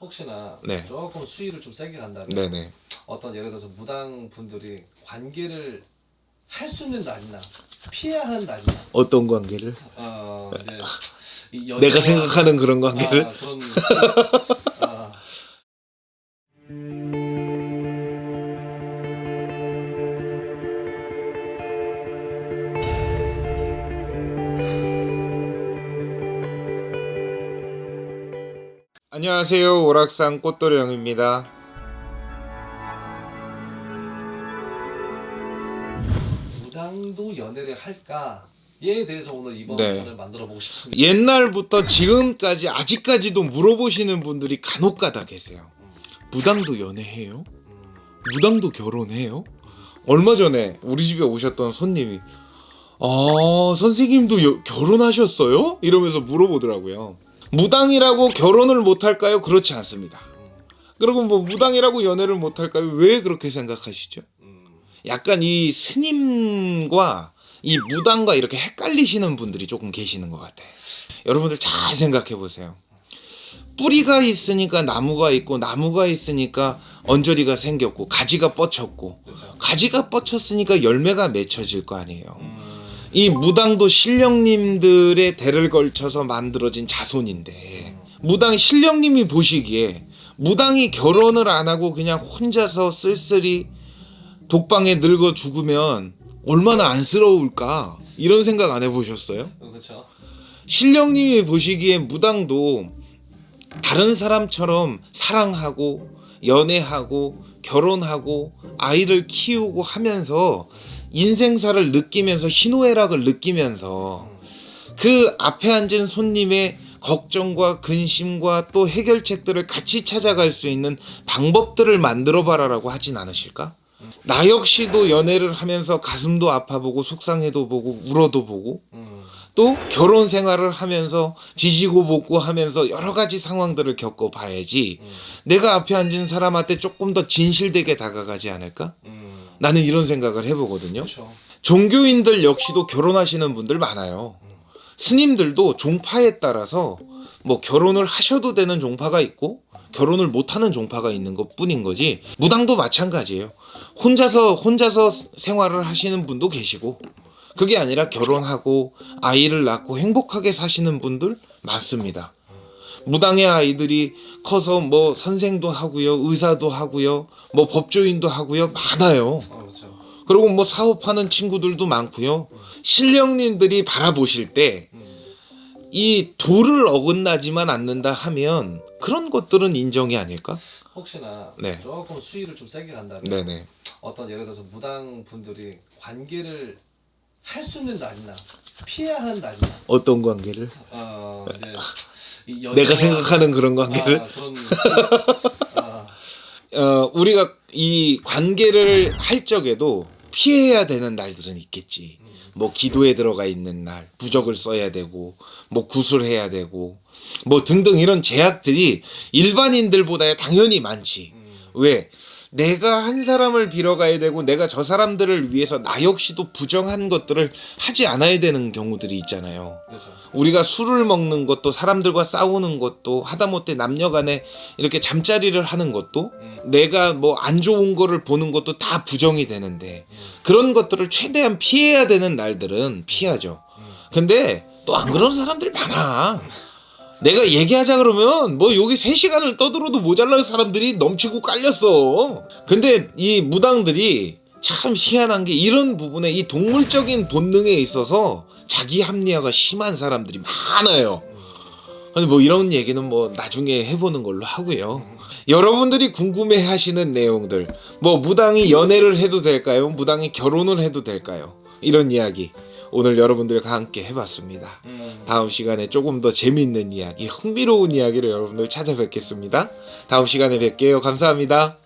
혹시나 네. 조금 수위를 좀 세게 간다면 네네. 어떤 예를 들어서 무당 분들이 관계를 할 수 있는 날이나 피해야 하는 날이나 어떤 관계를? 어 이제 이 연애와- 내가 생각하는 그런 관계를? 아, 그런 안녕하세요. 오락산 꽃도리 형입니다. 무당도 연애를 할까에 대해서 오늘 이번 네. 편을 만들어 보고 싶습니다. 옛날부터 지금까지 아직까지도 물어보시는 분들이 간혹가다 계세요. 무당도 연애해요? 음, 무당도 결혼해요? 얼마 전에 우리 집에 오셨던 손님이 아 선생님도 여- 결혼하셨어요? 이러면서 물어보더라고요. 무당이라고 결혼을 못 할까요? 그렇지 않습니다. 그리고 뭐 무당이라고 연애를 못 할까요? 왜 그렇게 생각하시죠? 음, 약간 이 스님과 이 무당과 이렇게 헷갈리시는 분들이 조금 계시는 것 같아요. 여러분들 잘 생각해 보세요. 뿌리가 있으니까 나무가 있고 나무가 있으니까 언저리가 생겼고 가지가 뻗쳤고. 가지가 뻗쳤으니까 열매가 맺혀질 거 아니에요. 음, 이 무당도 신령님들의 대를 걸쳐서 만들어진 자손인데 무당 신령님이 보시기에 무당이 결혼을 안 하고 그냥 혼자서 쓸쓸히 독방에 늙어 죽으면 얼마나 안쓰러울까 이런 생각 안 해보셨어요? 그렇죠. 신령님이 보시기에 무당도 다른 사람처럼 사랑하고 연애하고 결혼하고 아이를 키우고 하면서 인생사를 느끼면서 희노애락을 느끼면서 그 앞에 앉은 손님의 걱정과 근심과 또 해결책들을 같이 찾아갈 수 있는 방법들을 만들어 봐라라고 하진 않으실까? 나 역시도 연애를 하면서 가슴도 아파보고 속상해도 보고 울어도 보고 음, 또 결혼 생활을 하면서 지지고 볶고 하면서 여러 가지 상황들을 겪어 봐야지 음, 내가 앞에 앉은 사람한테 조금 더 진실되게 다가가지 않을까? 음, 나는 이런 생각을 해보거든요. 그렇죠. 종교인들 역시도 결혼하시는 분들 많아요. 스님들도 종파에 따라서 뭐 결혼을 하셔도 되는 종파가 있고 결혼을 못하는 종파가 있는 것 뿐인 거지 무당도 마찬가지예요. 혼자서 혼자서 생활을 하시는 분도 계시고 그게 아니라 결혼하고 아이를 낳고 행복하게 사시는 분들 많습니다. 무당의 아이들이 커서 뭐 선생도 하고요, 의사도 하고요, 뭐 법조인도 하고요, 많아요. 어, 그렇죠. 그리고 뭐 사업하는 친구들도 많고요. 신령님들이 바라보실 때 이 도를 어긋나지만 않는다 하면 그런 것들은 인정이 아닐까? 혹시나 네. 조금 수위를 좀 세게 간다면 네네. 어떤 예를 들어서 무당 분들이 관계를 할 수 있는 날이나 피해야 하는 날이나 어떤 관계를? 어 이제 이 연애와- 내가 생각하는 그런 관계를? 아, 그런 아, 어, 우리가 이 관계를 할 적에도 피해야 되는 날들은 있겠지. 뭐 기도에 들어가 있는 날, 부적을 써야 되고, 뭐 구슬해야 되고, 뭐 등등 이런 제약들이 일반인들보다 당연히 많지. 음, 왜? 내가 한 사람을 빌어가야 되고 내가 저 사람들을 위해서 나 역시도 부정한 것들을 하지 않아야 되는 경우들이 있잖아요. 그렇죠. 우리가 술을 먹는 것도 사람들과 싸우는 것도 하다못해 남녀간에 이렇게 잠자리를 하는 것도 음, 내가 뭐 안 좋은 거를 보는 것도 다 부정이 되는데 그런 것들을 최대한 피해야 되는 날들은 피하죠. 음, 근데 또 안 그런 사람들 많아. 내가 얘기하자 그러면 뭐 여기 3시간을 떠들어도 모자랄 사람들이 넘치고 깔렸어. 근데 이 무당들이 참 희한한 게 이런 부분에 이 동물적인 본능에 있어서 자기 합리화가 심한 사람들이 많아요. 아니 뭐 이런 얘기는 뭐 나중에 해보는 걸로 하고요. 여러분들이 궁금해 하시는 내용들 뭐 무당이 연애를 해도 될까요? 무당이 결혼을 해도 될까요? 이런 이야기 오늘 여러분들과 함께 해봤습니다. 음. 다음 시간에 조금 더 재미있는 이야기, 흥미로운 이야기를 여러분들 찾아뵙겠습니다. 다음 시간에 뵐게요. 감사합니다.